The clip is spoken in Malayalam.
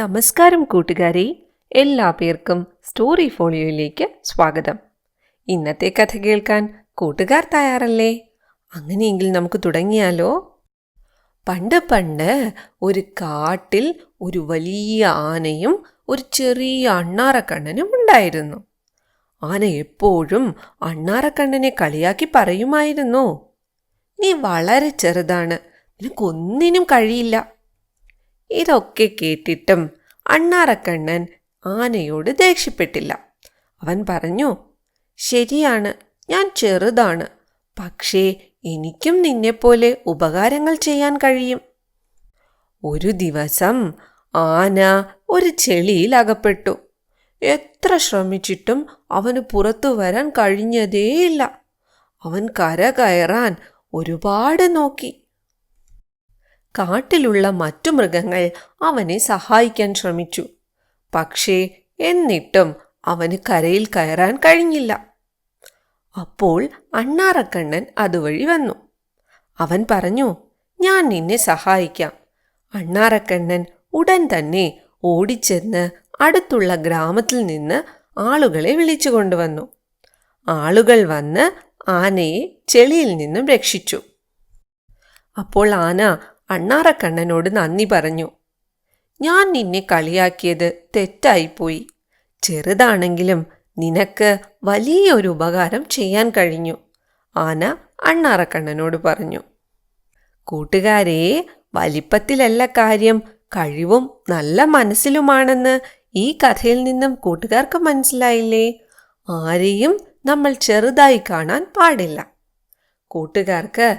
നമസ്കാരം കൂട്ടുകാരെ എല്ലാ പേർക്കും സ്റ്റോറി ഫോളിയോയിലേക്ക് സ്വാഗതം. ഇന്നത്തെ കഥ കേൾക്കാൻ കൂട്ടുകാർ തയ്യാറല്ലേ? അങ്ങനെയെങ്കിൽ നമുക്ക് തുടങ്ങിയാലോ? പണ്ട് പണ്ട് ഒരു കാട്ടിൽ ഒരു വലിയ ആനയും ഒരു ചെറിയ അണ്ണാറക്കണ്ണനും ഉണ്ടായിരുന്നു. ആന എപ്പോഴും അണ്ണാറക്കണ്ണനെ കളിയാക്കി പറയുമായിരുന്നു. നീ വളരെ ചെറുതാണ്. നിനക്കൊന്നിനും കഴിയില്ല. ഇതൊക്കെ കേട്ടിട്ടും അണ്ണാറക്കണ്ണൻ ആനയോട് ദേഷ്യപ്പെട്ടില്ല. അവൻ പറഞ്ഞു ശരിയാണ് ഞാൻ ചെറുതാണ്. പക്ഷേ എനിക്കും നിന്നെപ്പോലെ ഉപകാരങ്ങൾ ചെയ്യാൻ കഴിയും. ഒരു ദിവസം ആന ഒരു ചെളിയിൽ അകപ്പെട്ടു. എത്ര ശ്രമിച്ചിട്ടും അവന് പുറത്തു വരാൻ കഴിഞ്ഞതേയില്ല. അവൻ കര കയറാൻ ഒരുപാട് നോക്കി. കാട്ടിലുള്ള മറ്റു മൃഗങ്ങൾ അവനെ സഹായിക്കാൻ ശ്രമിച്ചു. പക്ഷേ എന്നിട്ടും അവന് കരയിൽ കയറാൻ കഴിഞ്ഞില്ല. അപ്പോൾ അണ്ണാറക്കണ്ണൻ അതുവഴി വന്നു. അവൻ പറഞ്ഞു ഞാൻ നിന്നെ സഹായിക്കാം. അണ്ണാറക്കണ്ണൻ ഉടൻ തന്നെ ഓടിച്ചെന്ന് അടുത്തുള്ള ഗ്രാമത്തിൽ നിന്ന് ആളുകളെ വിളിച്ചു കൊണ്ടുവന്നു. ആളുകൾ വന്ന് ആനയെ ചെളിയിൽ നിന്നും രക്ഷിച്ചു. അപ്പോൾ ആന അണ്ണാറക്കണ്ണനോട് നന്ദി പറഞ്ഞു. ഞാൻ നിന്നെ കളിയാക്കിയത് തെറ്റായിപ്പോയി. ചെറുതാണെങ്കിലും നിനക്ക് വലിയൊരു ഉപകാരം ചെയ്യാൻ കഴിഞ്ഞു ആന അണ്ണാറക്കണ്ണനോട് പറഞ്ഞു. കൂട്ടുകാരെ വലിപ്പത്തിലല്ല കാര്യം കഴിവും നല്ല മനസ്സിലുമാണെന്ന് ഈ കഥയിൽ നിന്നും കൂട്ടുകാർക്ക് മനസ്സിലായില്ലേ? ആരെയും നമ്മൾ ചെറുതായി കാണാൻ പാടില്ല. കൂട്ടുകാർക്ക്